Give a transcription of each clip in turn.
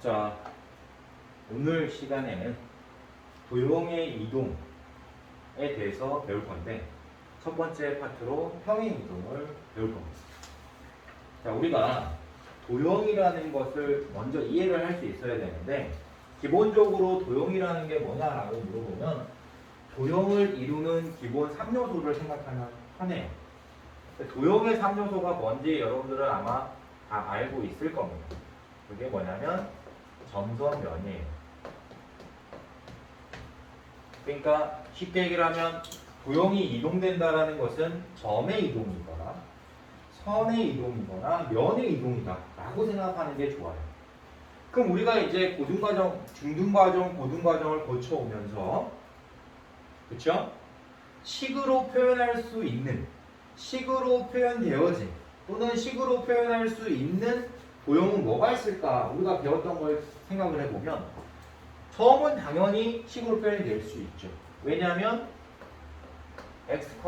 자, 오늘 시간에는 도형의 이동에 대해서 배울 건데 첫 번째 파트로 평행 이동을 배울 겁니다. 자, 우리가 도형이라는 것을 먼저 이해를 할 수 있어야 되는데 기본적으로 도형이라는 게 뭐냐라고 물어보면 도형을 이루는 기본 3요소를 생각하면 편해요. 도형의 3요소가 뭔지 여러분들은 아마 다 알고 있을 겁니다. 그게 뭐냐면 점선 면이에요. 그러니까 쉽게 얘기를 하면 도형이 이동된다라는 것은 점의 이동이거나 선의 이동이거나 면의 이동이다 라고 생각하는 게 좋아요. 그럼 우리가 이제 고등과정, 중등과정, 고등과정을 거쳐오면서 그쵸? 식으로 표현할 수 있는 식으로 표현되어진 또는 식으로 표현할 수 있는 도형은 뭐가 있을까? 우리가 배웠던 걸 생각을 해보면 점은 당연히 식으로 표현이 될수 있죠. 왜냐하면 x,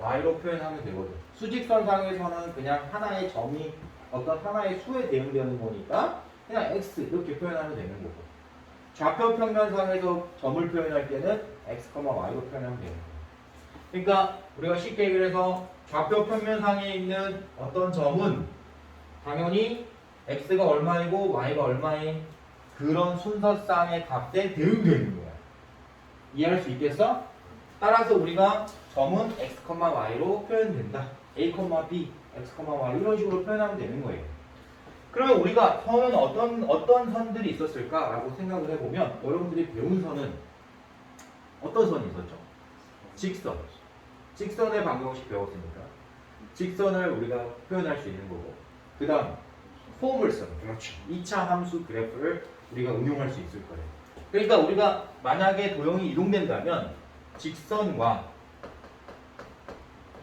y로 표현하면 되거든. 수직선상에서는 그냥 하나의 점이 어떤 하나의 수에 대응되는 거니까 그냥 x 이렇게 표현하면 되는 거고. 좌표 평면상에서 점을 표현할 때는 x, y로 표현하면 되는 거예요. 그러니까 우리가 쉽게 얘기를 해서 좌표 평면상에 있는 어떤 점은 당연히 x가 얼마이고 y가 얼마인 그런 순서쌍의 값에 대응되는 거야. 이해할 수 있겠어? 따라서 우리가 점은 x, y로 표현된다. a, b, x, y 이런 식으로 표현하면 되는 거예요. 그러면 우리가 선은 어떤 어떤 선들이 있었을까라고 생각을 해보면 여러분들이 배운 선은 어떤 선이 있었죠? 직선. 직선의 방정식 배웠으니까 직선을 우리가 표현할 수 있는 거고 그 다음 포물선 그렇죠. 2차 함수 그래프를 우리가 응용할 수 있을 거예요. 그러니까 우리가 만약에 도형이 이동된다면 직선과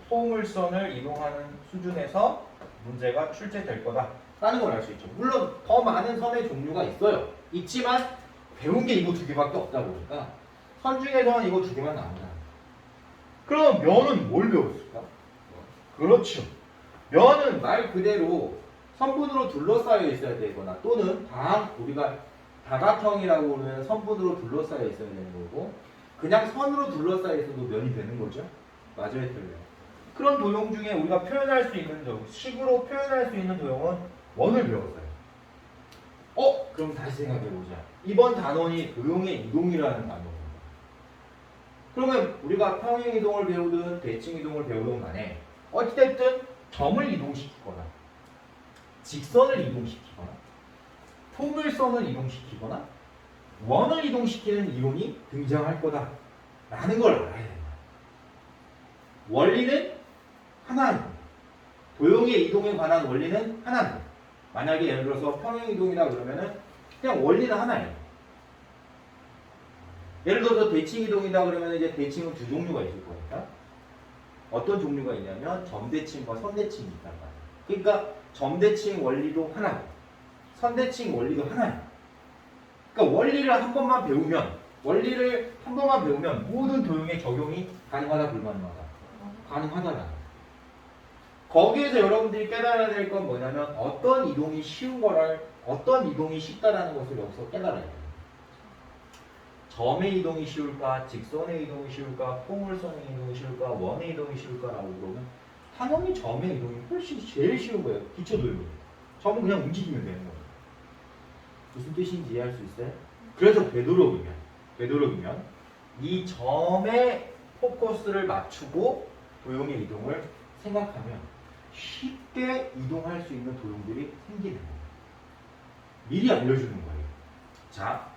포물선을 이동하는 수준에서 문제가 출제될 거다 라는 걸 알 수 있죠. 물론 더 많은 선의 종류가 있어요. 있지만 배운 게 이거 두 개밖에 없다 보니까 선 중에서는 이거 두 개만 나온다. 그럼 면은 뭘 배웠을까? 그렇죠. 면은 말 그대로 선분으로 둘러싸여 있어야 되거나 또는 다 우리가 다각형이라고 하면 선분으로 둘러싸여 있어야 되는 거고 그냥 선으로 둘러싸여 있어도 면이 되는 거죠. 맞아요, 틀려요. 그런 도형 중에 우리가 표현할 수 있는 도 식으로 표현할 수 있는 도형은 원을 배웠어요. 어? 그럼 다시 생각해 보자. 이번 단원이 도형의 이동이라는 단어입니다. 그러면 우리가 평행 이동을 배우든 대칭 이동을 배우든 간에 어찌됐든 점을 이동시키거나 직선을 이동시키거나 포물선을 이동시키거나 원을 이동시키는 이론이 등장할 거다 라는 걸 알아야 된다. 원리는 하나입니다. 도형의 이동에 관한 원리는 하나입니다. 만약에 예를 들어서 평행 이동이다 그러면은 그냥 원리는 하나예요. 예를 들어서 대칭 이동이다 그러면 이제 대칭은 두 종류가 있을 거니까 어떤 종류가 있냐면 점대칭과 선대칭이 있단 말이에요. 그러니까 점대칭 원리도 하나고 선대칭 원리도 하나예요. 그러니까 원리를 한 번만 배우면 원리를 한 번만 배우면 모든 도형에 적용이 가능하다 불가능하다 가능하다라는 거예요. 거기에서 여러분들이 깨달아야 될 건 뭐냐면 어떤 이동이 쉬운 거를 어떤 이동이 쉽다라는 것을 여기서 깨달아야 돼요. 점의 이동이 쉬울까, 직선의 이동이 쉬울까, 포물선의 이동이 쉬울까, 원의 이동이 쉬울까라고 그러면 당연히 점의 이동이 훨씬 제일 쉬운 거예요. 기초 도형이. 점은 그냥 움직이면 되는 거예요. 무슨 뜻인지 이해할 수 있어요? 그래서 되도록이면, 되도록이면 이 점에 포커스를 맞추고 도형의 이동을 생각하면 쉽게 이동할 수 있는 도형들이 생기는 거예요. 미리 알려주는 거예요. 자,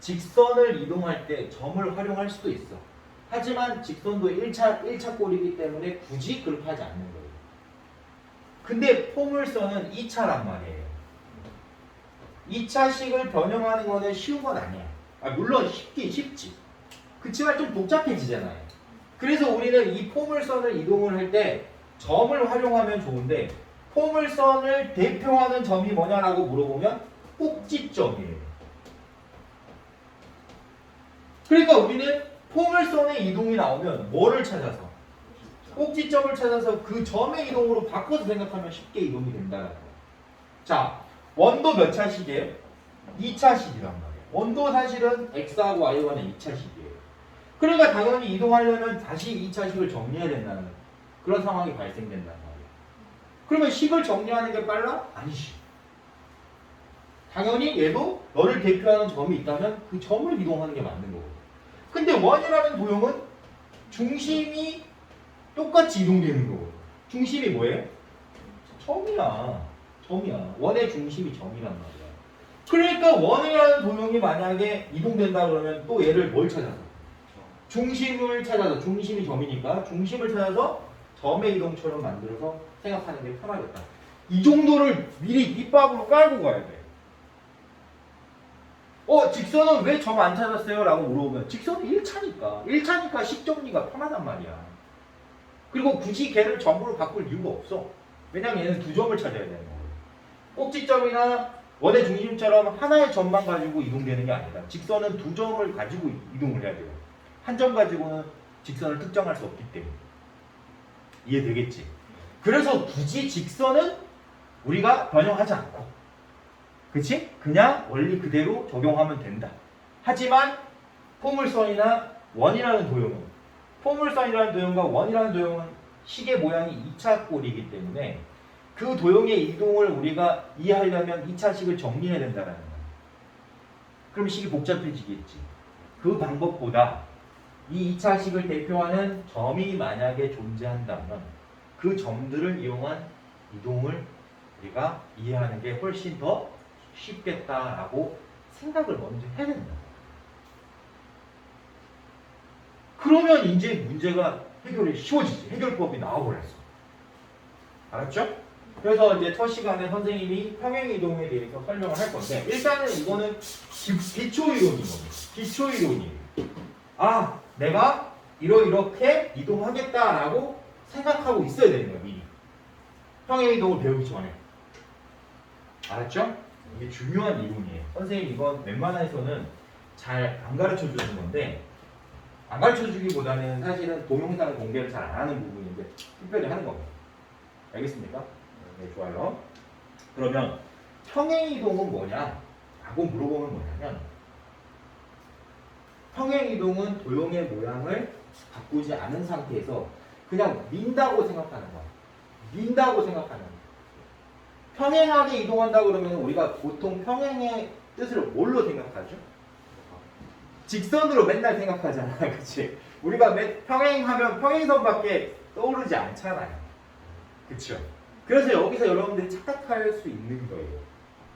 직선을 이동할 때 점을 활용할 수도 있어. 하지만 직선도 1차, 1차 꼴이기 때문에 굳이 그렇게 하지 않는 거예요. 근데 포물선은 2차란 말이에요. 2차식을 변형하는 거는 쉬운 건 아니야. 아, 물론 쉽긴 쉽지. 그치만 좀 복잡해지잖아요. 그래서 우리는 이 포물선을 이동을 할 때 점을 활용하면 좋은데 포물선을 대표하는 점이 뭐냐라고 물어보면 꼭지점이에요. 그러니까 우리는 포물선의 이동이 나오면 뭐를 찾아서? 꼭지점을 찾아서 그 점의 이동으로 바꿔서 생각하면 쉽게 이동이 된다는 거예요. 자, 원도 몇 차식이에요? 2차식이란 말이에요. 원도 사실은 x하고 y와는 2차식이에요. 그러니까 당연히 이동하려면 다시 2차식을 정리해야 된다는 그런 상황이 발생된단 말이에요. 그러면 식을 정리하는 게 빨라? 아니지. 당연히 얘도 너를 대표하는 점이 있다면 그 점을 이동하는 게 맞는 거거든. 근데 원이라는 도형은 중심이 똑같이 이동되는 거거든. 중심이 뭐예요? 점이야. 점이야. 원의 중심이 점이란 말이야. 그러니까 원이라는 도형이 만약에 이동된다 그러면 또 얘를 뭘 찾아서? 중심을 찾아서 중심이 점이니까 중심을 찾아서 점의 이동처럼 만들어서 생각하는 게 편하겠다. 이 정도를 미리 밑밥으로 깔고 가야 돼. 어, 직선은 왜 점 안 찾았어요? 라고 물어보면 직선은 1차니까. 1차니까 식정리가 편하단 말이야. 그리고 굳이 걔를 점으로 바꿀 이유가 없어. 왜냐면 얘는 두 점을 찾아야 되는 거거든. 꼭지점이나 원의 중심처럼 하나의 점만 가지고 이동되는 게 아니다. 직선은 두 점을 가지고 이동을 해야 돼요. 한 점 가지고는 직선을 특정할 수 없기 때문에. 이해되겠지? 그래서 굳이 직선은 우리가 변형하지 않고 그치? 그냥 원리 그대로 적용하면 된다. 하지만 포물선이나 원이라는 도형은 포물선이라는 도형과 원이라는 도형은 식의 모양이 2차 꼴이기 때문에 그 도형의 이동을 우리가 이해하려면 2차식을 정리해야 된다는 거야. 그럼 식이 복잡해지겠지. 그 방법보다 이 2차식을 대표하는 점이 만약에 존재한다면 그 점들을 이용한 이동을 우리가 이해하는 게 훨씬 더 쉽겠다라고 생각을 먼저 해야 된다. 그러면 이제 문제가 해결이 쉬워지지. 해결법이 나와버렸어. 알았죠? 그래서 이제 첫 시간에 선생님이 평행 이동에 대해서 설명을 할 건데 일단은 이거는 기, 기초 이론인 겁니다. 기초 이론이에요. 아, 내가 이러이렇게 이동하겠다라고 생각하고 있어야 되는 거야, 미리. 평행 이동을 배우기 전에. 알았죠? 이게 중요한 이론이에요. 선생님 이건 웬만해서는 잘 안 가르쳐 주는 건데 안 가르쳐 주기보다는 사실은 동영상 공개를 잘 안 하는 부분인데 특별히 하는 겁니다. 알겠습니까? 네, 좋아요. 그러면 평행 이동은 뭐냐? 라고 물어보면 뭐냐면 평행 이동은 도형의 모양을 바꾸지 않은 상태에서 그냥 민다고 생각하는 거야. 민다고 생각하는 거야. 평행하게 이동한다 그러면 우리가 보통 평행의 뜻을 뭘로 생각하죠? 직선으로 맨날 생각하잖아, 그렇지? 우리가 매, 평행하면 평행선밖에 떠오르지 않잖아요, 그렇죠? 그래서 여기서 여러분들이 착각할 수 있는 거예요.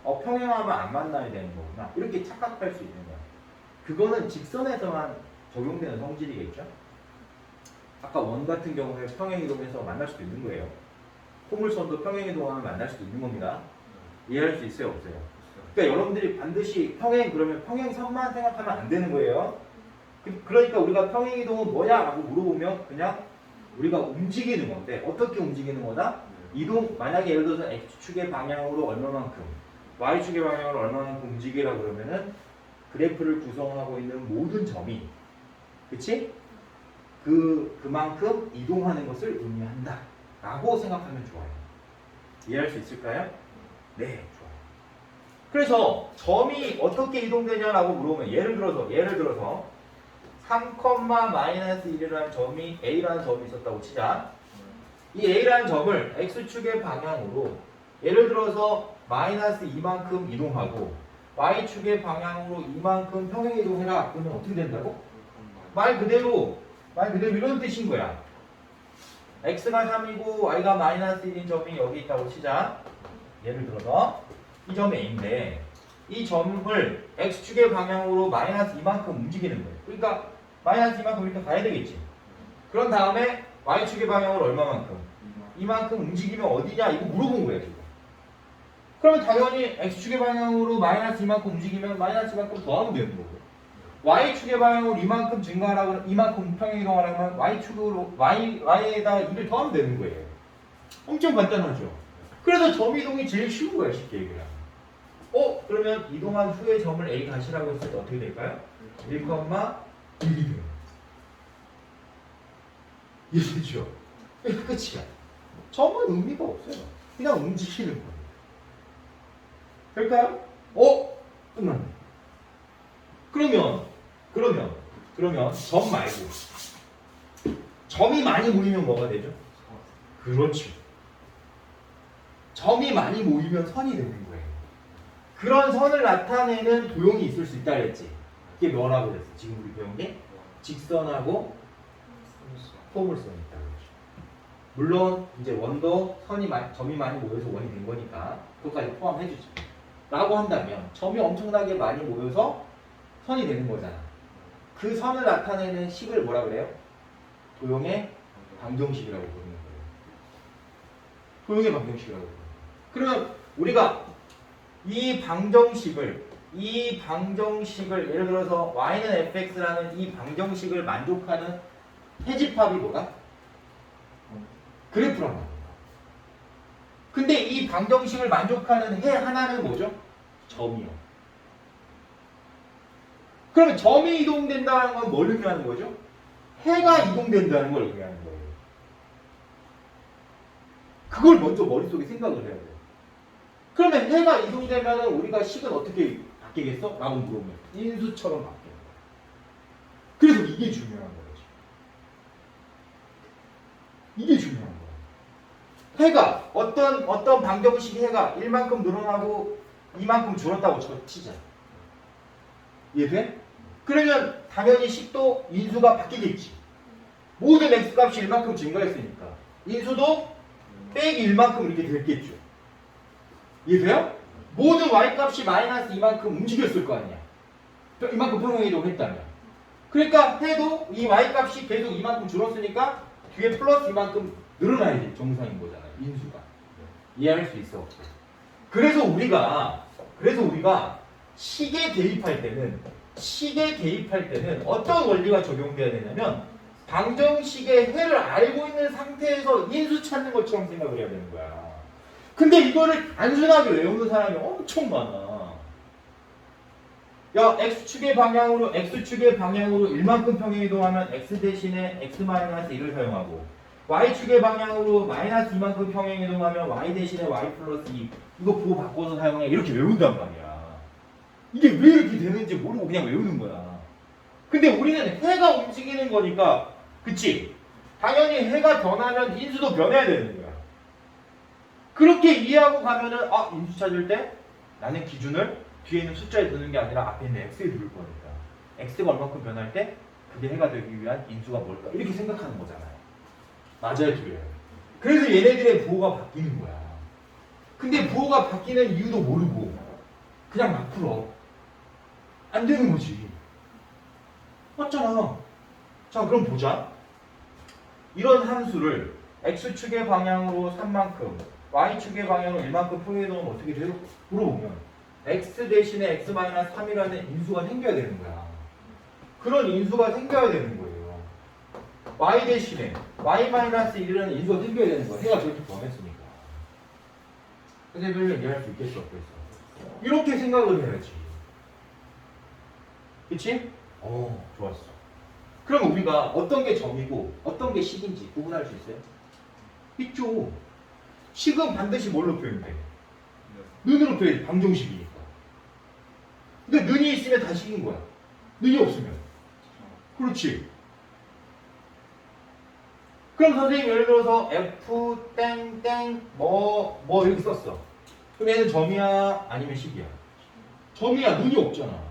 어, 평행하면 안 만나야 되는 거구나. 이렇게 착각할 수 있는 거야. 그거는 직선에서만 적용되는 성질이겠죠? 아까 원 같은 경우에 평행 이동해서 만날 수도 있는 거예요. 포물선도 평행 이동하면 만날 수도 있는 겁니다. 이해할 수 있어요, 없어요? 그러니까 여러분들이 반드시 평행 그러면 평행선만 생각하면 안 되는 거예요. 그, 그러니까 우리가 평행 이동은 뭐냐라고 물어보면 그냥 우리가 움직이는 건데 어떻게 움직이는 거다? 이동 만약에 예를 들어서 x축의 방향으로 얼마만큼 y축의 방향으로 얼마만큼 움직이라 그러면은 그래프를 구성하고 있는 모든 점이 그치? 그 그만큼 이동하는 것을 의미한다 라고 생각하면 좋아요. 이해할 수 있을까요? 네, 좋아요. 그래서 점이 어떻게 이동되냐라고 물어보면 예를 들어서 예를 들어서 3, 마이너스 1이라는 점이 A라는 점이 있었다고 치자. 이 A라는 점을 X축의 방향으로 예를 들어서 마이너스 2만큼 이동하고 Y축의 방향으로 이만큼 평행 이동해라. 그러면 어떻게 된다고? 말 그대로 말 그대로 이런 뜻인 거야. X가 3이고 Y가 마이너스 1인 점이 여기 있다고 치자. 예를 들어서 이 점이 A인데 이 점을 X축의 방향으로 마이너스 이만큼 움직이는 거예요. 그러니까 마이너스 이만큼 이렇게 가야 되겠지. 그런 다음에 Y축의 방향으로 얼마만큼? 이만큼 움직이면 어디냐 이거 물어본 거예요 지금. 그러면 당연히 x축의 방향으로 마이너스 이만큼 움직이면 마이너스 이만큼 더하면 되는 거고 y축의 방향으로 이만큼 증가하라고 이만큼 평행 이동하려면 y축으로 y y에다 2를 더하면 되는 거예요. 엄청 간단하죠. 그래서 점 이동이 제일 쉬운 거야 쉽게 얘기하면. 어 그러면 이동한 후에 점을 a 가시라고 했을 때 어떻게 될까요? 1, 1이 돼요. 이해되죠? 이게 끝이야. 점은 의미가 없어요. 그냥 움직이는 거예요. 될까요? 어? 끝났네. 그러면 그러면 그러면 점 말고 점이 많이 모이면 뭐가 되죠? 그렇죠. 점이 많이 모이면 선이 되는 거예요. 그런 선을 나타내는 도형이 있을 수 있다 그랬지. 그게 뭐라고 그랬어? 지금 우리 배운 게 직선하고 포물선이 있다 그랬죠. 물론 이제 원도 선이 많이, 점이 많이 모여서 원이 된 거니까 그것까지 포함해 주죠. 라고 한다면 점이 엄청나게 많이 모여서 선이 되는 거잖아. 그 선을 나타내는 식을 뭐라 그래요? 도형의 방정식이라고 부르는 거예요. 도형의 방정식이라고 부르는 거예요. 그러면 우리가 이 방정식을 이 방정식을 예를 들어서 y는 fx라는 이 방정식을 만족하는 해집합이 뭐다? 그래프란 말이야. 근데 이 방정식을 만족하는 해 하나는 뭐죠? 점이요. 그러면 점이 이동된다는 건 뭘 의미하는 거죠? 해가 이동된다는 걸 의미하는 거예요. 그걸 먼저 머릿속에 생각을 해야 돼요. 그러면 해가 이동되면 우리가 식은 어떻게 바뀌겠어? 라고 물으면 인수처럼 바뀌는 거예요. 그래서 이게 중요한 거죠. 이게 중요한 거예요. 해가 어떤 어떤 방정식 해가 1만큼 늘어나고 2만큼 줄었다고 쳐 치자. 이해돼? 그러면 당연히 식도 인수가 바뀌겠지. 모든 x 값이 1만큼 증가했으니까 인수도 빼기 1만큼 이렇게 됐겠죠. 이해돼요? 모든 y 값이 마이너스 2만큼 움직였을 거 아니야. 이만큼 평행이동 했다면. 그러니까 해도 이 y 값이 계속 이만큼 줄었으니까 뒤에 플러스 이만큼 늘어나야지 정상인 거잖아요. 인수가. 이해할 수 있어. 그래서 우리가 그래서 우리가 식에 대입할 때는 식에 대입할 때는 어떤 원리가 적용돼야 되냐면 방정식의 해를 알고 있는 상태에서 인수 찾는 것처럼 생각을 해야 되는 거야. 근데 이거를 단순하게 외우는 사람이 엄청 많아. 야, x축의 방향으로 x축의 방향으로 1만큼 평행 이동하면 x 대신에 x-1을 사용하고 y축의 방향으로 마이너스 2만큼 평행 이동하면 y 대신에 y 플러스 2 이거 부호 바꿔서 사용해 이렇게 외운단 말이야. 이게 왜 이렇게 되는지 모르고 그냥 외우는 거야. 근데 우리는 해가 움직이는 거니까 그치? 당연히 해가 변하면 인수도 변해야 되는 거야. 그렇게 이해하고 가면은 아 인수 찾을 때 나는 기준을 뒤에 있는 숫자에 두는 게 아니라 앞에 있는 x에 둘 거니까 x가 얼마큼 변할 때 그게 해가 되기 위한 인수가 뭘까 이렇게 생각하는 거잖아요. 맞아요, 둘이에요. 그래서 얘네들의 부호가 바뀌는 거야. 근데 부호가 바뀌는 이유도 모르고 그냥 막 풀어. 안 되는 거지. 맞잖아. 자, 그럼 보자. 이런 함수를 x축의 방향으로 3만큼, y축의 방향으로 1만큼 표현해놓으면 어떻게 돼요? 물어보면 x 대신에 x-3이라는 인수가 생겨야 되는 거야. 그런 인수가 생겨야 되는 거예요. y 대신에 y-1이라는 인수가 생겨야 되는 거야. 해가 저렇게 변했으니까. 선생님을 이해할 수 없겠어? 이렇게 생각을 해야지. 그치? 어, 좋았어. 그럼 우리가 어떤 게 점이고 어떤 게 식인지 구분할 수 있어요? 있죠. 식은 반드시 뭘로 표현돼? 눈으로 표현해. 방정식이니까. 근데 눈이 있으면 다 식인 거야. 눈이 없으면. 그렇지. 그럼 선생님 예를 들어서 F 땡땡 뭐뭐 이렇게 썼어. 그럼 얘는 점이야 아니면 식이야? 점이야 눈이 없잖아.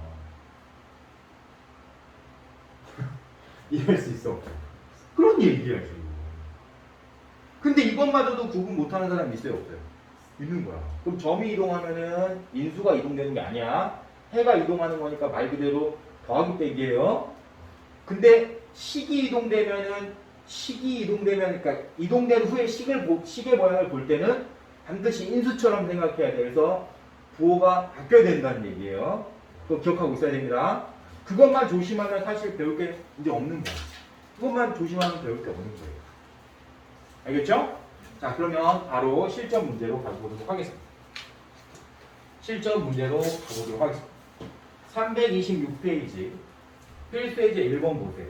이해할 수 있어. 그런 얘기야 지금. 근데 이것마저도 구분 못하는 사람이 있어요 없어요? 있는 거야. 그럼 점이 이동하면은 인수가 이동되는 게 아니야. 해가 이동하는 거니까 말 그대로 더하기 빼기예요. 근데 식이 이동되면은 식이 이동되면 그러니까 이동된 후에 식을 보, 식의 모양을 볼 때는 반드시 인수처럼 생각해야 돼. 그래서 부호가 바뀌어야 된다는 얘기예요. 그거 기억하고 있어야 됩니다. 그것만 조심하면 사실 배울 게 이제 없는 거야. 그것만 조심하면 배울 게 없는 거예요. 알겠죠? 자, 그러면 바로 실전 문제로 가보도록 하겠습니다. 실전 문제로 가보도록 하겠습니다. 326페이지 필수예제 1번 보세요.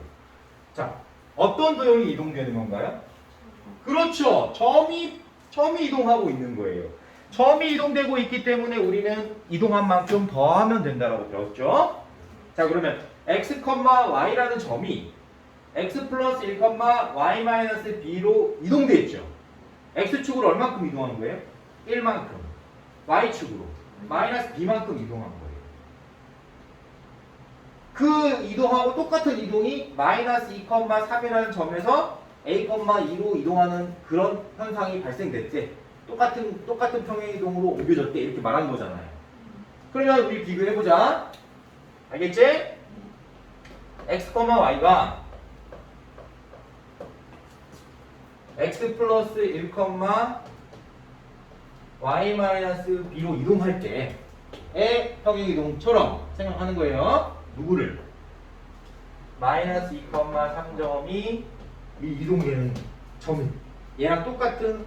자, 어떤 도형이 이동되는 건가요? 그렇죠. 점이 점이 이동하고 있는 거예요. 점이 이동되고 있기 때문에 우리는 이동한 만큼 더하면 된다라고 배웠죠? 자 그러면 x, y라는 점이 x 플러스 1, y 마이너스 b로 이동돼 있죠. x축으로 얼만큼 이동한 거예요? 1만큼. y축으로 마이너스 b만큼 이동한 거예요. 그 이동하고 똑같은 이동이 마이너스 2, 3이라는 점에서 a, 2로 이동하는 그런 현상이 발생됐지. 똑같은 똑같은 평행 이동으로 옮겨졌대 이렇게 말한 거잖아요. 그러면 우리 비교해 보자. 알겠지? x, y가 x 플러스 1, y 마이너스 b로 이동할 때의 평행 이동처럼 생각하는 거예요. 누구를? 마이너스 2, 3점이 이동되는 점은 얘랑 똑같은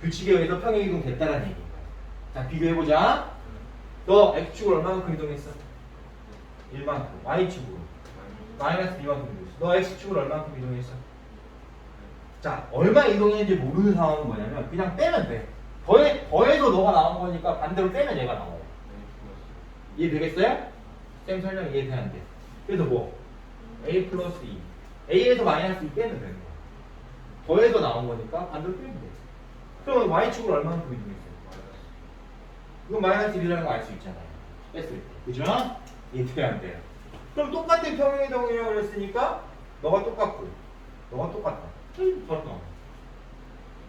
규칙에 의해서 평행 이동 됐다는 얘기예요. 자 비교해보자. 너 x축을 얼마만큼 이동했어? 1만큼. y축으로 마이너스 b만큼 이동했어. 너 x축을 얼마만큼 이동했어? 자 얼마 이동했는지 모르는 상황은 뭐냐면 그냥 빼면 돼. 더해, 더해서 너가 나온 거니까 반대로 빼면 얘가 나와요. 이해되겠어요? 쌤 설명 이해되는데. 그래서 뭐? a 플러스 2. a에서 마이너스 2 빼면 되는 거야. 더해서 나온 거니까 반대로 빼면 돼. 그러면 y축을 얼마만큼 이동했어요? 이거 마이너스 1이라는 거 알 수 있잖아요. 뺐을 때. 그죠? 이해돼야 안 돼요. 그럼 똑같은 평행이동이라고 그랬으니까 너가 똑같고 너가 똑같다. 음, 바로 나와.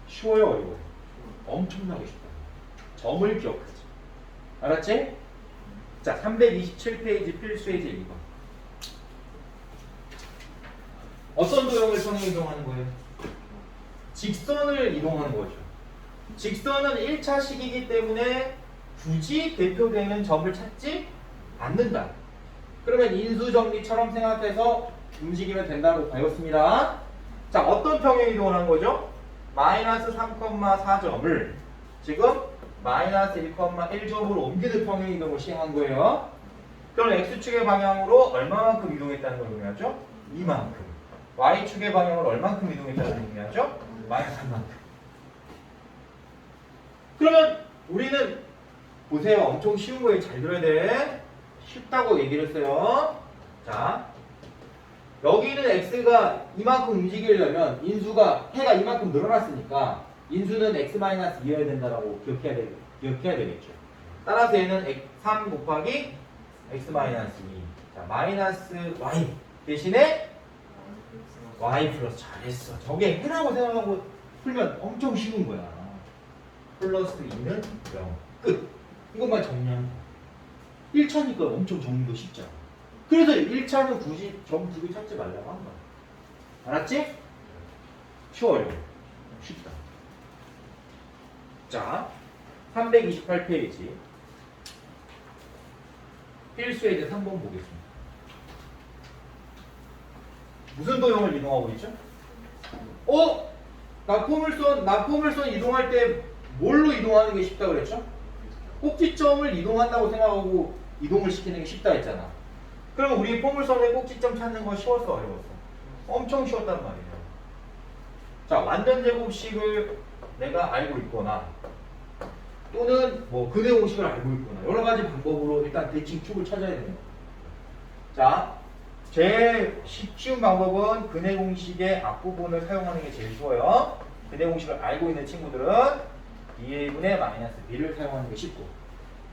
쉬워요, 어려워요? 엄청나게 쉽다. 점을 기억하지. 알았지? 자, 327페이지 필수의 제 2번. 어떤 도형을 평행 이동하는 거예요? 직선을 이동하는 거죠. 직선은 1차식이기 때문에 굳이 대표되는 점을 찾지 않는다. 그러면 인수정리처럼 생각해서 움직이면 된다고 배웠습니다. 자, 어떤 평행 이동을 한 거죠? 마이너스 3,4점을 지금 마이너스 1,1점으로 옮기는 평행 이동을 시행한 거예요. 그럼 x축의 방향으로 얼마만큼 이동했다는 걸 의미하죠? 이만큼. y축의 방향으로 얼만큼 이동했다는 걸 의미하죠? 마이너스 3만큼. 그러면 우리는 보세요. 엄청 쉬운 거예요. 잘 들어야 돼. 쉽다고 얘기를 했어요. 자, 여기는 x가 이만큼 움직이려면 인수가 해가 이만큼 늘어났으니까 인수는 x-2여야 된다라고 기억해야, 되, 기억해야 되겠죠. 따라서 얘는 x- 3 곱하기 x-2. 자, 마이너스 y 대신에 y 플러스 잘했어. 저게 해라고 생각하고 풀면 엄청 쉬운 거야. 플러스 2는 0. 끝. 이것만 정리하면 돼. 1차니까 엄청 정리도 쉽잖아. 그래서 1차는 굳이 점 두 개 찾지 말라고 한 거야. 알았지? 쉬워요. 쉽다. 자, 328페이지. 필수에 대해 3번 보겠습니다. 무슨 도형을 이동하고 있죠? 어? 나 포물선, 나 포물선 이동할 때 뭘로 이동하는 게 쉽다 그랬죠? 꼭지점을 이동한다고 생각하고 이동을 시키는 게 쉽다 했잖아. 그럼 우리 포물선의 꼭지점 찾는 거 쉬웠어, 어려웠어? 엄청 쉬웠단 말이에요. 자, 완전 제곱식을 내가 알고 있거나 또는 뭐 근의 공식을 알고 있거나 여러 가지 방법으로 일단 대칭 축을 찾아야 돼요. 자, 제일 쉽- 쉬운 방법은 근의 공식의 앞부분을 사용하는 게 제일 쉬워요. 근의 공식을 알고 있는 친구들은 2a분의 마이너스 b를 사용하는 게 쉽고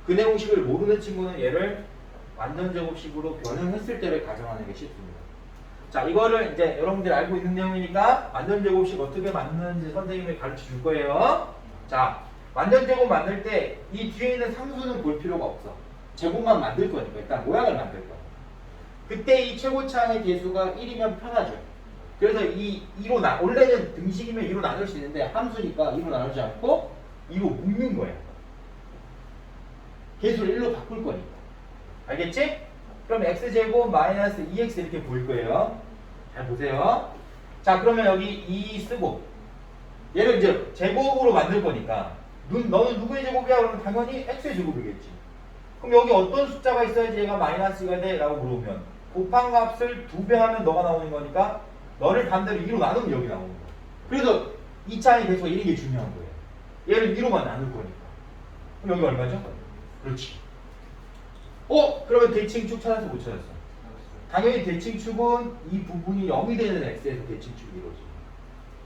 근의 공식을 모르는 친구는 얘를 완전 제곱식으로 변형했을 때를 가정하는 게 쉽습니다. 자, 이거를 이제 여러분들이 알고 있는 내용이니까 완전 제곱식 어떻게 만드는지 선생님이 가르쳐 줄 거예요. 자, 완전 제곱 만들 때 이 뒤에 있는 상수는 볼 필요가 없어. 제곱만 만들 거니까 일단 모양을 만들 거야. 그때 이 최고차의 개수가 1이면 편하죠. 그래서 이 2로 나 원래는 등식이면 2로 나눌 수 있는데 함수니까 2로 나누지 않고 2로 묶는 거야. 개수를 1로 바꿀 거니까. 알겠지? 그럼 x제곱 마이너스 2x 이렇게 보일 거예요. 잘 보세요. 자, 그러면 여기 2 쓰고 얘를 이제 제곱으로 만들 거니까 눈, 너는 누구의 제곱이야? 그러면 당연히 x의 제곱이겠지. 그럼 여기 어떤 숫자가 있어야지 얘가 마이너스가 돼? 라고 물어보면 곱한 값을 두 배 하면 너가 나오는 거니까 너를 반대로 2로 나누면 여기 나오는 거야. 그래서 2차의 개수가 이런 게 중요한 거예요. 얘를 2로만 나눌 거니까. 그럼 여기 얼마죠? 그렇지. 어? 그러면 대칭 축 찾았어 못 찾았어? 당연히 대칭 축은 이 부분이 0이 되는 x에서 대칭 축이 이루어집니다.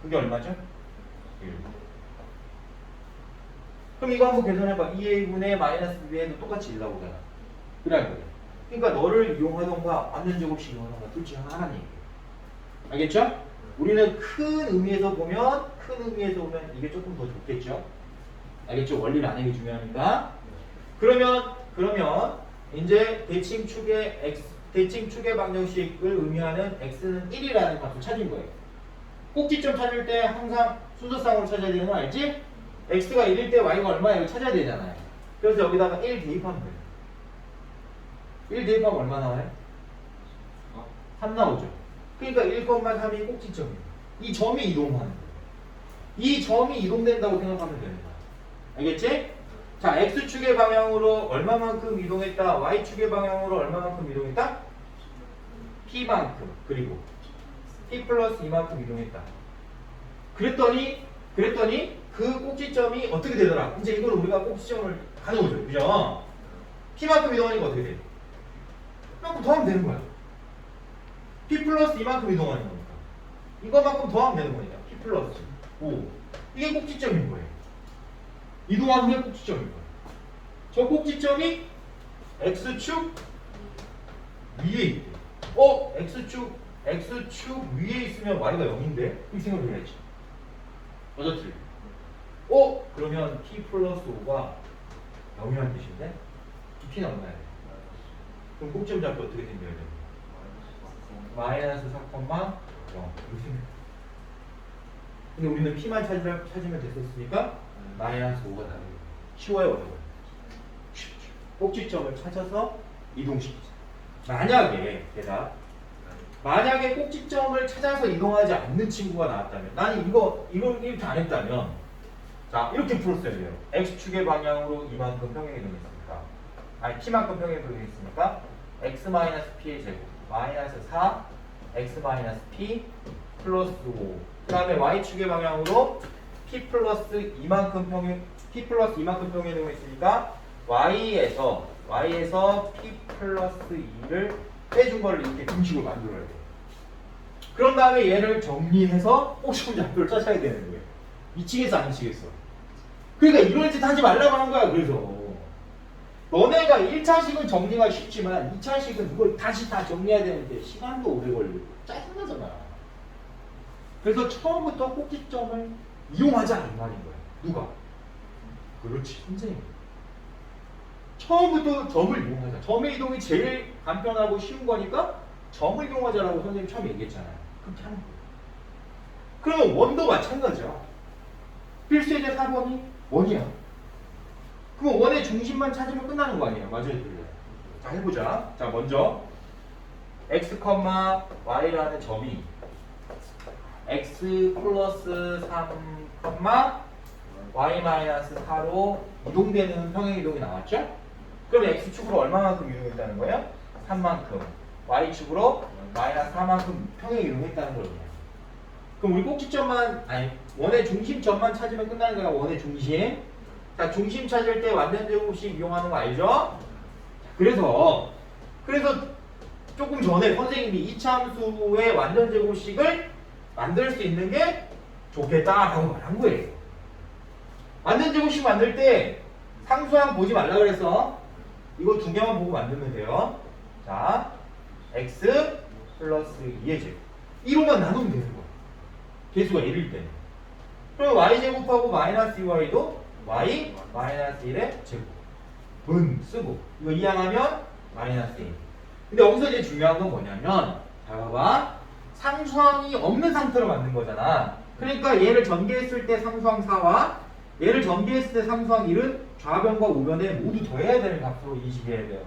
그게 얼마죠? 1. 그럼 이거 한번 계산해봐. 2a분의 마이너스 b에도 똑같이 1 나오잖아. 그래. 그러니까 너를 이용하던가 완전 제곱식 이용하던가 둘 중 하나는 얘기해. 알겠죠? 우리는 큰 의미에서 보면 큰 의미에서 보면 이게 조금 더 좋겠죠? 알겠죠? 원리를 아는 게 중요하니까. 그러면 그러면 이제 대칭축의 x 대칭축의 방정식을 의미하는 x는 1이라는 값을 찾은 거예요. 꼭지점 찾을 때 항상 순서상으로 찾아야 되는 거 알지? x가 1일 때 y가 얼마예요? 찾아야 되잖아요. 그래서 여기다가 1 대입하면 돼요. 1 대입하면 얼마 나와요? 3 나오죠. 그러니까 1,3이 꼭지점이에요. 이 점이 이동하는 거예요. 이 점이 이동된다고 생각하면 거야. 알겠지? 자, x축의 방향으로 얼마만큼 이동했다. y축의 방향으로 얼마만큼 이동했다? p만큼. 그리고 p 플러스 이만큼 이동했다. 그랬더니 그랬더니 그 꼭지점이 어떻게 되더라? 이제 이걸 우리가 꼭지점을 가는 거죠. 그죠? p만큼 이동하니까 어떻게 돼? 이만큼 더하면 되는 거야. p 플러스 이만큼 이동하는 거니까. 이거만큼 더하면 되는 거니까. p 플러스 5. 이게 꼭지점인 거예요. 이동하는 게 꼭지점인 거예요. 저 꼭지점이 x축 위에 있대. 어? x축 x축 위에 있으면 y가 0인데? 이 생각을 해야지. 맞았지? 어? 그러면 p 플러스 5가 0이라는 뜻인데? p는 얼마야? 그럼 꼭지점 잡고 어떻게 생겨야 돼? 마이너스 4,0 이렇게 생겨. 근데 우리는 p만 찾으면 됐었으니까 마이너스 5가 나는 거예요. 쉬워요, 어려워요? 쉽죠. 꼭지점을 찾아서 이동시키자. 만약에, 게다가, 만약에 꼭지점을 찾아서 이동하지 않는 친구가 나왔다면, 나는 이거, 이걸 이렇게 안 했다면, 자, 이렇게 풀었어야 돼요. x축의 방향으로 이만큼 평행 이동했으니까, 아니, p만큼 평행 이동했으니까, x-p의 제곱, 마이너스 4, x-p, 플러스 5. 그 다음에 y축의 방향으로 p 플러스 이만큼 평행 p 플러스 이만큼 평행 이동했으니까 y에서 y에서 p 플러스 2를 빼준 거를 이렇게 공식으로 만들어야 돼. 그런 다음에 얘를 정리해서 좌표를 찾아야 되는 거예요. 미치겠어 안 미치겠어? 그러니까 이런 짓 하지 말라고 하는 거야 그래서 너네가 1차식은 정리가 쉽지만 2차식은 이걸 다시 다 정리해야 되는데 시간도 오래 걸리고 짜증나잖아. 그래서 처음부터 꼭지점을 이용하자 이 말인 거야. 누가? 그렇지 선생님. 처음부터 점을 이용하자. 점의 이동이 제일 간편하고 쉬운 거니까 점을 이용하자라고 선생님 처음 얘기했잖아요. 그렇게 하는 거예요. 그러면 원도 마찬가지야. 필수의 4번이 원이야. 그럼 원의 중심만 찾으면 끝나는 거 아니에요? 맞아요, 틀려요? 자 해보자. 자 먼저 x, y라는 점이 x 플러스 3, y 마이너스 4로 이동되는 평행 이동이 나왔죠? 그럼 x축으로 얼마만큼 이동했다는 거예요? 3만큼. y축으로 마이너스 4만큼 평행 이동했다는 거예요. 그럼 우리 꼭지점만 아니 원의 중심점만 찾으면 끝나는 거야. 원의 중심. 자 중심 찾을 때 완전 제곱식 이용하는 거 알죠? 자, 그래서 그래서 조금 전에 선생님이 이차함수의 완전 제곱식을 만들 수 있는 게 좋겠다라고 말한 거예요. 완전 제곱식 만들 때 상수항 보지 말라 그랬어. 이거 두 개만 보고 만들면 돼요. 자, x 플러스 2의 제곱. 1호만 나누면 되는 거야. 개수가 1일 때는. 그럼 y 제곱하고 마이너스 2y도 y 마이너스 1의 제곱. 은 쓰고 이거 이항하면 마이너스 1. 근데 여기서 이제 중요한 건 뭐냐면 자 봐봐 상수항이 없는 상태로 만든 거잖아. 그러니까 얘를 전개했을 때 상수항 4와 얘를 전개했을 때 상수항 1은 좌변과 우변에 모두 더해야 되는 값으로 인식해야 돼요.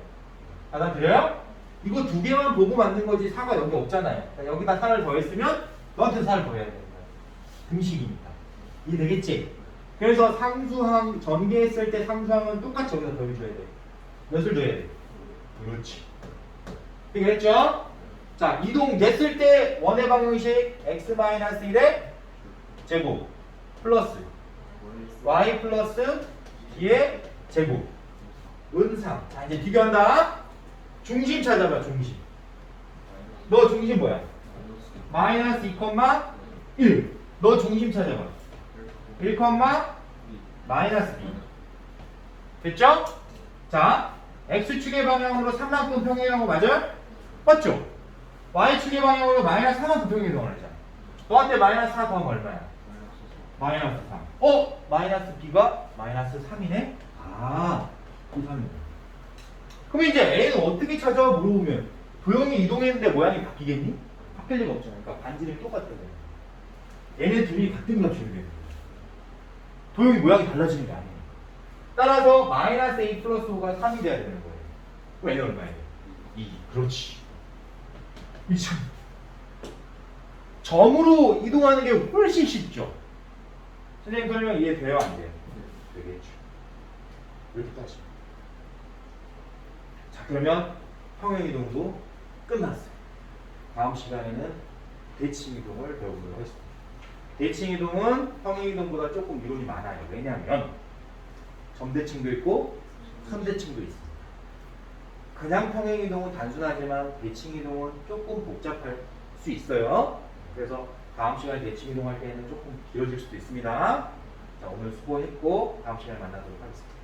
받아들여요? 이거 두 개만 보고 만든 거지 4가 여기 없잖아요. 그러니까 여기다 4를 더했으면 너한테 4를 더해야 되는 거야. 등식이니까. 이해되겠지? 그래서 상수항 전개했을 때 상수항은 똑같이 여기다 더해줘야 돼. 몇을 더해야 돼? 그렇지. 되겠죠? 자, 이동됐을 때 원의 방정식 x-1의 제곱 플러스 y 플러스 d의 제곱 은3 자 이제 비교한다 중심 찾아봐 중심 너 중심 뭐야? 마이너스 2,1 너 중심 찾아봐 1, 마이너스 b 됐죠? 자 x축의 방향으로 3만큼 평행하고 맞아요? 맞죠? Y축의 방향으로 마이너스 4만큼 평행이동을 하잖아 너한테 마이너스 4 더하면 얼마야? 마이너스 3 어? 마이너스 b가 마이너스 3이네? 아, 이 3이네. 그럼 이제 A는 어떻게 찾아 물어보면 도형이 이동했는데 모양이 바뀌겠니? 바뀔 리가 없잖아. 그러니까 반지름이 똑같거든. 얘네 둘이 같은 값이 되는 거야. 도형이 모양이 달라지는 게 아니에요. 따라서 마이너스 A 플러스 5가 3이 돼야 되는 거예요. 그럼 A는 얼마예요? 2. 그렇지. 이 참. 점으로 이동하는 게 훨씬 쉽죠. 선생님 설명 이해돼요? 안 돼요? 되겠죠. 이렇게 따지. 자 그러면 평행이동도 끝났어요. 다음 시간에는 대칭이동을 배우도록 하겠습니다. 대칭이동은 평행이동보다 조금 이론이 많아요. 왜냐하면 점대칭도 있고 선대칭도 있습니다. 그냥 평행 이동은 단순하지만 대칭 이동은 조금 복잡할 수 있어요. 그래서 다음 시간에 대칭 이동 할 때는 조금 길어질 수도 있습니다. 자 오늘 수고했고 다음 시간에 만나도록 하겠습니다.